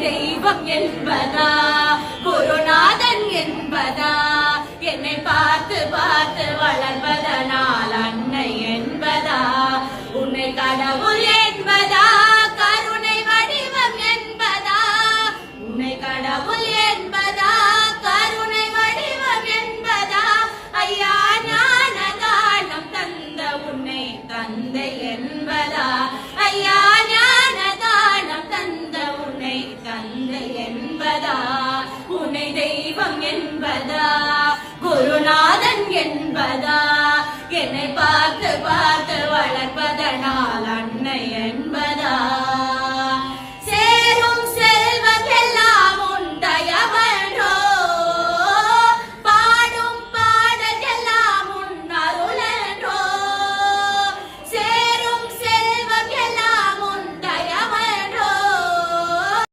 தெய்வம் என்பதா குருநாதன் என்பதா என்னை பார்த்து பார்த்து வளர்வதனால் அன்னை என்பதா உன்னை கடவுள் என்பதா கருணை வடிவம் என்பதா உன்னை கடவுள் என்பதா கருணை வடிவம் என்பதா ஐயா ஞான தானம் தந்த உன்னை தந்தை என்பதா தந்தை என்பதா? உனை தெய்வம் என்பதா? குருநாதன் என்பதா? என்னை பார்த்து பார்த்து வளர்ப்பதனால்